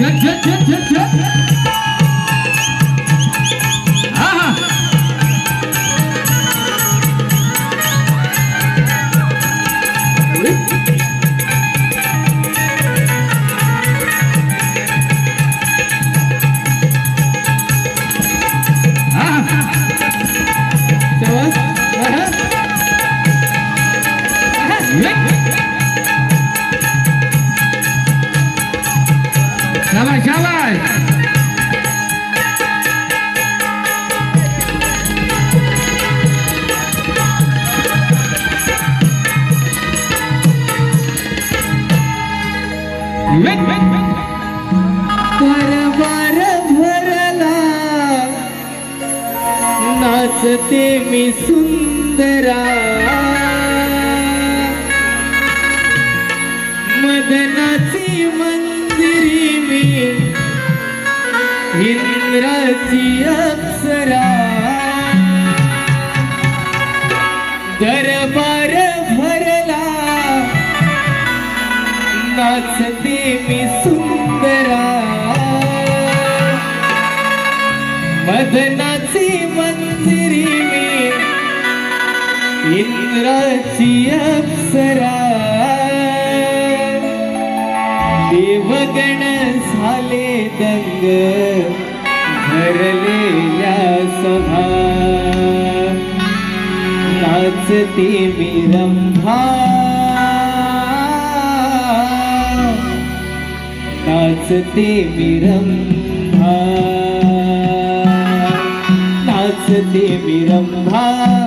chết chết chết chết chết Давай, давай! Make, make. दिसते मी सुंदरा. मदनाची मंदिरी मी इंद्राची अप्सरा. दरबार भरला नाचते मी सुंदरा. मदना इंद्राची अप्सरा. देवगण झाले दंग भरलेल्या सभा. नाचते मी रंभा नाचते मी रंभा नाचते मी रंभा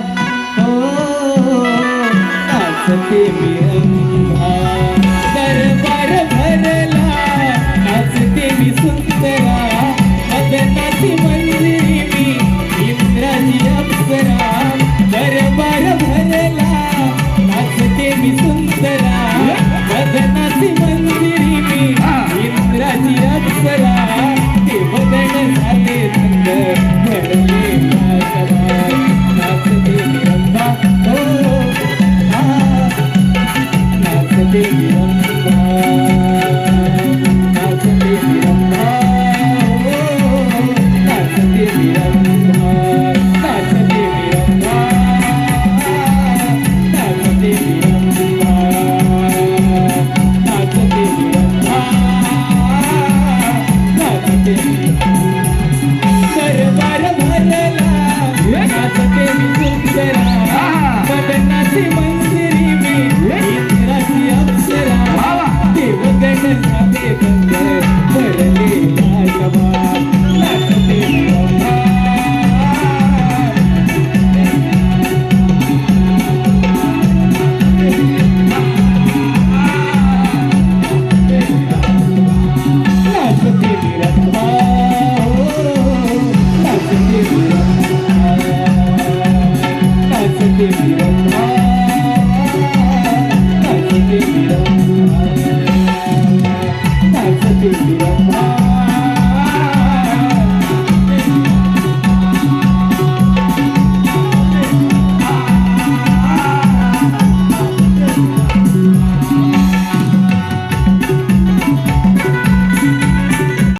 Thank you.